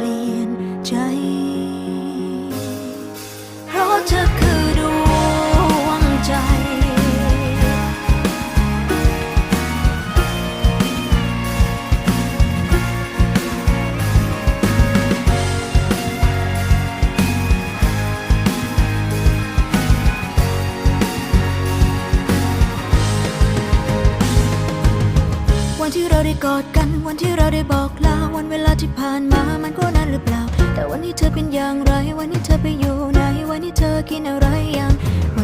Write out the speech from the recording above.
ี่ยน วันที่เราได้กอดกัน วันที่เราได้บอกลา วันเวลาที่ผ่านมา มันก็นานหรือเปล่า แต่วันนี้เธอเป็นอย่างไร วันนี้เธอไปอยู่ไหน วันนี้เธอกินอะไรยังว